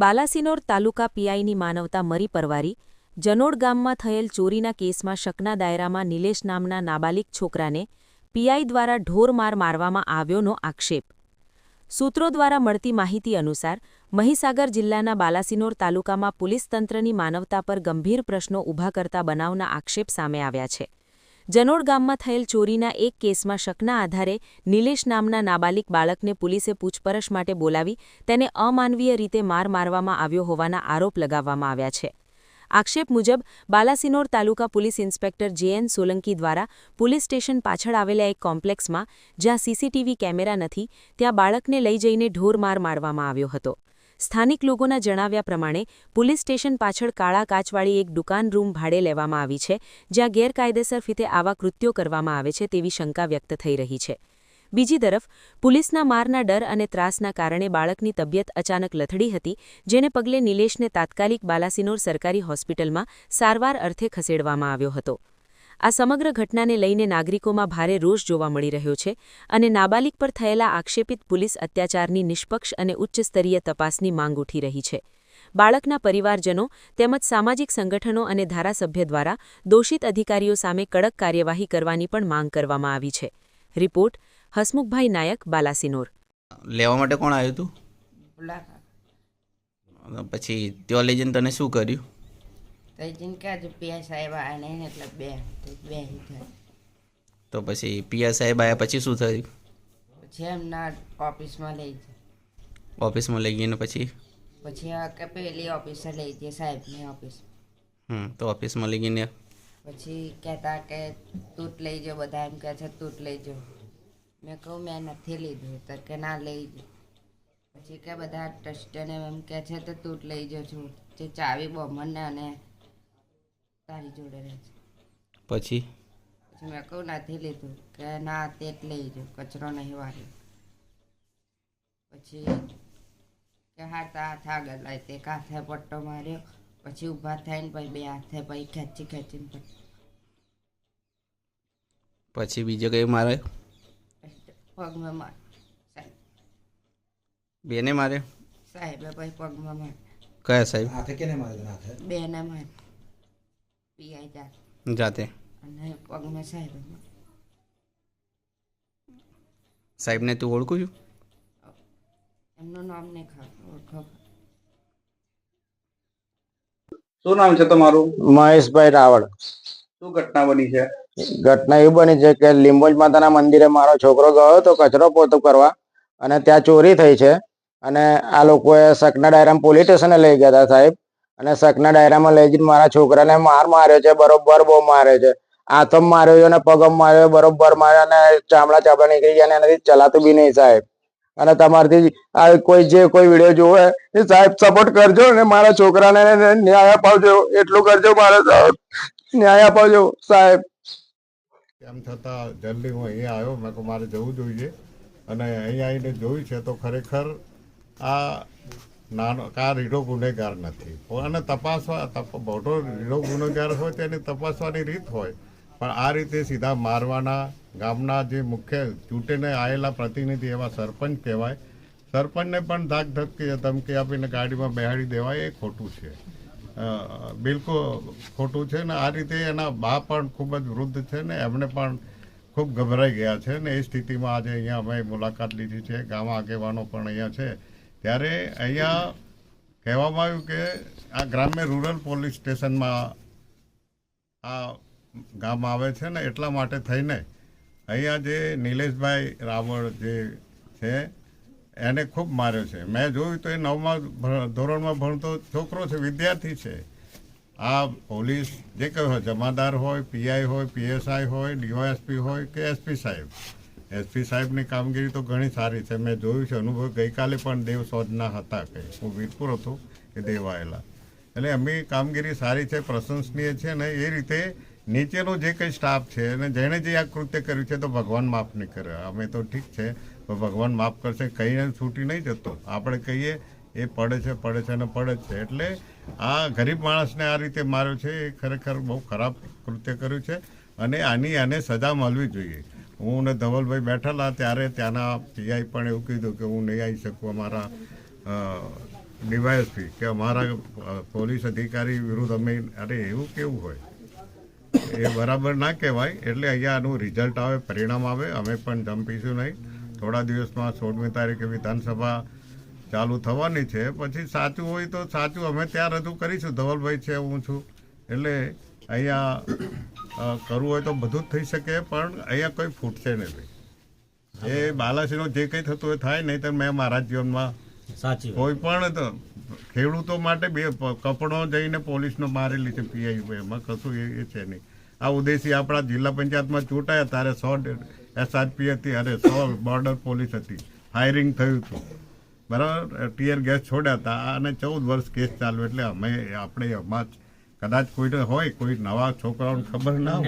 બાલાસિનોર તાલુકા પીઆઈની માનવતા મરી પરવારી, જનોડ ગામમાં થયેલ ચોરીના કેસમાં શકના દાયરામાં નિલેશ નામના નાબાલિક છોકરાને પીઆઈ દ્વારા ઢોરમાર મારવામાં આવ્યોનો આક્ષેપ. સૂત્રો દ્વારા મળતી માહિતી અનુસાર, મહીસાગર જિલ્લાના બાલાસિનોર તાલુકામાં પોલીસ તંત્રની માનવતા પર ગંભીર પ્રશ્નો ઊભા કરતા બનાવના આક્ષેપ સામે આવ્યા છે. જનોડ ગામમાં થયેલ ચોરીના એક કેસમાં શકના આધારે નિલેશ નામના નાબાલિક બાળકને પોલીસે પૂછપરછ માટે બોલાવી તેને અમાનવીય રીતે માર મારવામાં આવ્યો હોવાના આરોપ લગાવવામાં આવ્યા છે. આક્ષેપ મુજબ, Balasinor taluka police inspector JN Solanki દ્વારા પોલીસ સ્ટેશન પાછળ આવેલા એક કોમ્પ્લેક્સમાં, જ્યાં સીસીટીવી કેમેરા નથી, ત્યાં બાળકને લઈ જઈને ઢોરમાર મારવામાં આવ્યો હતો. સ્થાનિક લોકોના જણાવ્યા પ્રમાણે, પોલીસ સ્ટેશન પાછળ કાળા કાચવાળી એક દુકાન રૂમ ભાડે લેવામાં આવી છે, જ્યાં ગેરકાયદેસર ફીતે આવા કૃત્યો કરવામાં આવે છે તેવી શંકા વ્યક્ત થઈ રહી છે. બીજી તરફ, પોલીસના મારના ડર અને ત્રાસના કારણે બાળકની તબિયત અચાનક લથડી હતી, જેને પગલે નિલેશને તાત્કાલિક બાલાસિનોર સરકારી હોસ્પિટલમાં સારવાર અર્થે ખસેડવામાં આવ્યો હતો. આ સમગ્ર ઘટનાને લઈને નાગરિકોમાં ભારે રોષ જોવા મળી રહ્યો છે અને નાબાલિક પર થયેલા આક્ષેપિત પોલીસ અત્યાચારની નિષ્પક્ષ અને ઉચ્ચસ્તરીય તપાસની માંગ ઉઠી રહી છે. બાળકના પરિવારજનો તેમજ સામાજિક સંગઠનો અને ધારાસભ્ય દ્વારા દોષિત અધિકારીઓ સામે કડક કાર્યવાહી કરવાની પણ માંગ કરવામાં આવી છે. રિપોર્ટ હસમુખભાઈ નાયક બાલાસિનોર. લેવા માટે કોણ આવ્યું હતું પછી ત્યાં લઈ જઈને તને શું કર્યું? તો જઈને ક્યાં જ સાહેબ આવ્યા નહીં એટલે બે બે થાય. તો પછી પિયા સાહેબ આવ્યા પછી શું થયું? પછી એમના ઓફિસમાં લઈ ઓફિસમાં લઈ ગઈને પછી? પછી આ કે પેલી ઓફિસે લઈ જઈએ સાહેબની ઓફિસ. હમ તો ઓફિસમાં લઈ ગઈને પછી કહેતા કે તૂટ લઈ જાઓ બધા એમ કહે છે તૂટ લઈ જાઓ. મેં કહું મેં નથી લીધું તો કે ના લઈ જાઓ. પછી કે બધા ટ્રસ્ટને એમ કહે છે તો તૂટ લઈ જાઉં છું. જે ચાવી બમણને અને તારી જોડે રહે છે. પછી? પછી મેં કહું નથી લીધું કે ના તે જ લઈ જાઓ કચરો નહીં વાળ્યો પછી કે હાથ હાથ આગળ લાવી તે એક હાથે પટ્ટો માર્યો પછી ઊભા થઈને પછી બે હાથે પછી ખેંચી ખેંચીને પટ્ટો. પછી બીજો કઈ મારે પગમાં માર સાહેબ. બેને મારે સાહેબે પછી પગમાં માર કયા સાહેબ? હાથે કેને મારે તને હાથે? બેને માર પીઆઈ જાત જાતે અને પગમાં સાહેબે સાહેબને તું ઓળખું છું? એમનું નામ નહીં ખબર શું નામ છે તમારું? મહેશભાઈ રાવળ. શું ઘટના બની છે? ઘટના એવી બની છે કે લીંબોજ માતાના મંદિરે મારો છોકરો ગયો હતો કચરો પોતો કરવા અને ત્યાં ચોરી થઈ છે. અને આ લોકોએ સકના ડાયરામ પોલીસ સ્ટેશને લઈ ગયા હતા સાહેબ. અને શકના ડાયરામાં લઈ જઈને મારા છોકરાને માર માર્યો છે, બરોબર બહુ માર્યો છે. હાથમ માર્યો છે અને પગમ માર્યો બરોબર માર્યો અને ચામડા ચામડા નીકળી ગયા અને એનાથી ચલાતું બી નહીં સાહેબ. અને તમારથી આ કોઈ જે કોઈ વીડિયો જોવે એ સાહેબ સપોર્ટ કરજો અને મારા છોકરાને ન્યાય અપાવજો, એટલું કરજો મારે ન્યાય અપાવજો સાહેબ. તેમ છતાં જલ્દી હું અહીંયા આવ્યો, મેં મારે જવું જોઈએ. અને અહીંયા આવીને જોયું છે તો ખરેખર આ નાનો કા રીઢો ગુનેગાર નથી. અને તપાસવા તપ- મોટો રીઢો ગુનેગાર હોય તેની તપાસવાની રીત હોય. પણ આ રીતે સીધા મારવાના ગામના જે મુખ્ય ચૂંટીને આવેલા પ્રતિનિધિ એવા સરપંચ કહેવાય. સરપંચને પણ ધાક ધમકી ધમકી આપીને ગાડીમાં બેહાડી દેવાય એ ખોટું છે. બિલકુલ ખોટું છે ને આ રીતે એના બા પણ ખૂબ જ વૃદ્ધ છે ને એમને પણ ખૂબ ગભરાઈ ગયા છે ને એ સ્થિતિમાં આજે અહીંયા અમે મુલાકાત લીધી છે. ગામ આગેવાનો પણ અહીંયા છે. ત્યારે અહીંયા કહેવામાં આવ્યું કે આ ગ્રામ્ય રૂરલ પોલીસ સ્ટેશનમાં આ ગામ આવે છે ને એટલા માટે થઈને અહીંયા જે નિલેશભાઈ રાવળ જે છે, એને ખૂબ માર્યો છે. મેં જોયું તો એ નવમા ધોરણમાં ભણતો છોકરો છે, વિદ્યાર્થી છે. આ પોલીસ જે કહ્યું હોય, જમાદાર હોય, પીઆઈ હોય, પીએસઆઈ હોય, ડીવાયએસપી હોય કે એસપી સાહેબ. એસપી સાહેબની કામગીરી તો ઘણી સારી છે. મેં જોયું છે, અનુભવ ગઈકાલે પણ દેવ સોજના હતા કંઈ હું વીરપુર હતો, એ દેવ આવેલા એટલે એમની કામગીરી સારી છે, પ્રશંસનીય છે ને એ રીતે નીચેનો જે કંઈ સ્ટાફ છે, અને જેણે જે આ કૃત્ય કર્યું છે તો ભગવાન માફ નહીં કરે. અમે તો ઠીક છે, પણ ભગવાન માફ કરશે, કહીને છૂટી નહીં જતો. આપણે કહીએ, એ પડે છે પડે છે અને પડે છે. એટલે આ ગરીબ માણસને આ રીતે માર્યો છે, એ ખરેખર બહુ ખરાબ કૃત્ય કર્યું છે અને આની આને સજા મળવી જોઈએ. હું ને ધવલભાઈ બેઠેલા ત્યારે ત્યાંના પીઆઈ પણ એવું કીધું કે હું નહીં આવી શકું અમારા ડીવાયએસપી કે અમારા પોલીસ અધિકારી વિરુદ્ધ અમે, અરે એવું કેવું હોય? એ બરાબર ના કહેવાય, એટલે અહીંયા આનું રિઝલ્ટ આવે, પરિણામ આવે, અમે પણ જંપીશું નહીં. થોડા દિવસમાં સોળમી તારીખે વિધાનસભા ચાલુ થવાની છે, પછી સાચું હોય તો સાચું, અમે ત્યાં રજૂ કરીશું. ધવલભાઈ છે, હું છું. એટલે અહીંયા કરવું હોય તો બધું જ થઈ શકે પણ અહીંયા કોઈ ફૂટશે નહીં એ બાલાસીનો જે કંઈ થતું હોય થાય નહીં તો મેં મારા જીવનમાં સાચી કોઈ પણ ખેડૂતો માટે બે કપડો જઈને પોલીસનો મારેલી છે પીઆઈ એમાં કશું એ એ છે નહીં. આ ઉદેશી આપણા જિલ્લા પંચાયતમાં ચૂંટાયા ત્યારે સો એસઆરપી હતી અરે સો બોર્ડર પોલીસ હતી. ફાયરિંગ થયું હતું. બરાબર? ટીયર ગેસ છોડ્યા હતા અને ચૌદ વર્ષ કેસ ચાલુ એટલે અમે આપણે એમાં જ કદાચ કોઈ હોય કોઈ નવા છોકરાઓને ખબર ના હોય.